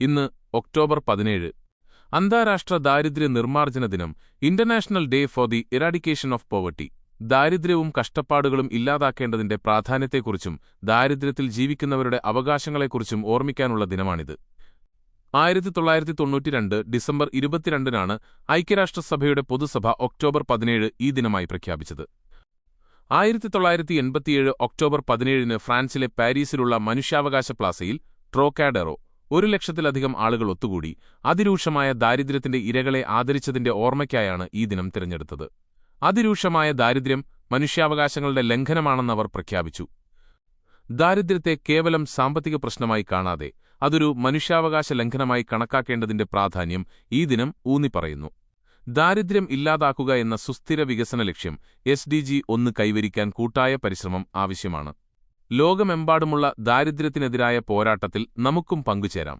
ഇന്ന് ഒക്ടോബർ പതിനേഴ്. അന്താരാഷ്ട്ര ദാരിദ്ര്യ നിർമ്മാർജന ദിനം international day for the eradication of poverty ദാരിദ്ര്യവും കഷ്ടപ്പാടുകളും ഇല്ലാതാക്കേണ്ടതിന്റെ പ്രാധാന്യത്തെക്കുറിച്ചും ദാരിദ്ര്യത്തിൽ ജീവിക്കുന്നവരുടെ അവകാശങ്ങളെക്കുറിച്ചും ഓർമ്മിക്കാനുള്ള ദിനമാണിത്. ആയിരത്തി തൊള്ളായിരത്തി തൊണ്ണൂറ്റിരണ്ട് ഡിസംബർ ഇരുപത്തിരണ്ടിനാണ് ഐക്യരാഷ്ട്രസഭയുടെ പൊതുസഭ ഒക്ടോബർ പതിനേഴ് ഈ ദിനമായി പ്രഖ്യാപിച്ചത്. ആയിരത്തി തൊള്ളായിരത്തി എൺപത്തിയേഴ് ഒക്ടോബർ പതിനേഴിന് ഫ്രാൻസിലെ പാരീസിലുള്ള മനുഷ്യാവകാശ പ്ലാസയിൽ ട്രോക്കാഡെറോ ഒരു ലക്ഷത്തിലധികം ആളുകൾ ഒത്തുകൂടി അതിരൂക്ഷമായ ദാരിദ്ര്യത്തിന്റെ ഇരകളെ ആദരിച്ചതിന്റെ ഓർമ്മയ്ക്കായാണ് ഈ ദിനം തിരഞ്ഞെടുത്തത്. അതിരൂക്ഷമായ ദാരിദ്ര്യം മനുഷ്യാവകാശങ്ങളുടെ ലംഘനമാണെന്നവർ പ്രഖ്യാപിച്ചു. ദാരിദ്ര്യത്തെ കേവലം സാമ്പത്തിക പ്രശ്നമായി കാണാതെ അതൊരു മനുഷ്യാവകാശ ലംഘനമായി കണക്കാക്കേണ്ടതിന്റെ പ്രാധാന്യം ഈ ദിനം ഊന്നിപ്പറയുന്നു. ദാരിദ്ര്യം ഇല്ലാതാക്കുക എന്ന സുസ്ഥിര വികസന ലക്ഷ്യം എസ് ഡി ജി ഒന്ന് കൈവരിക്കാൻ കൂട്ടായ പരിശ്രമം ആവശ്യമാണ്. ലോകമെമ്പാടുമുള്ള ദാരിദ്ര്യത്തിനെതിരായ പോരാട്ടത്തിൽ നമുക്കും പങ്കുചേരാം